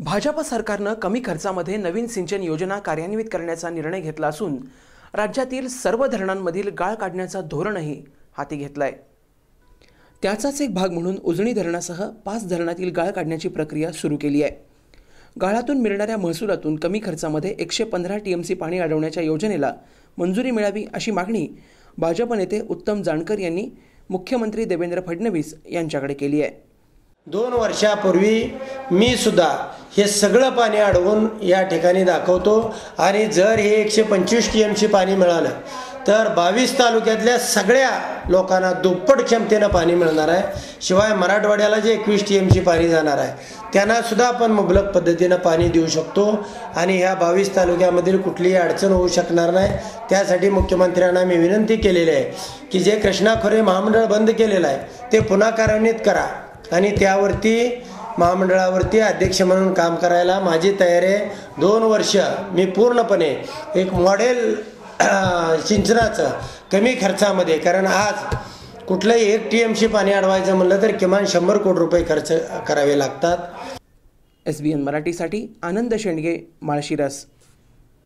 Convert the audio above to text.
भाजप सरकारनं कमी खर्चामध्ये नवीन सिंचन योजना कार्यान्वित करण्याचा निर्णय घेतला असून राज्यातील सर्व धरणांमधील गाळ काढण्याचा धोरणही हाती घेतलाय. त्याचाच एक भाग म्हणून उजणी धरणासह पाच धरणातील गाळ काढण्याची प्रक्रिया सुरू केली आहे. गाळातून मिळणाऱ्या महसुलातून कमी खर्चामध्ये एकशे पंधरा टीएमसी पाणी अडवण्याच्या योजनेला मंजुरी मिळावी अशी मागणी भाजप नेते उत्तम जानकर यांनी मुख्यमंत्री देवेंद्र फडणवीस यांच्याकडे केली आहे. दोन वर्षापूर्वी मी सुद्धा हे सगळं पाणी अडवून या ठिकाणी दाखवतो. आणि जर हे एकशे पंचवीस टी एमची पाणी मिळालं तर बावीस तालुक्यातल्या सगळ्या लोकांना दुप्पट क्षमतेनं पाणी मिळणार आहे. शिवाय मराठवाड्याला जे एकवीस टी एमची पाणी जाणार आहे त्यांनासुद्धा आपण मुबलक पद्धतीनं पाणी देऊ शकतो. आणि ह्या बावीस तालुक्यामधील कुठलीही अडचण होऊ शकणार नाही. त्यासाठी मुख्यमंत्र्यांना मी विनंती केलेली आहे की जे कृष्णा खोरे महामंडळ बंद केलेलं आहे ते पुन्हा कार्यान्वित करा. आणि त्यावरती महामंडळावरती अध्यक्ष म्हणून काम करायला माझी तयारी आहे. दोन वर्ष मी पूर्णपणे एक मॉडेल सिंचनाचं कमी खर्चामध्ये कारण आज कुठलंही एक टी एमशी पाणी अडवायचं म्हणलं तर किमान शंभर कोटी रुपये खर्च करावे लागतात. एस बी एन मराठीसाठी आनंद शेंडगे माळशिरस.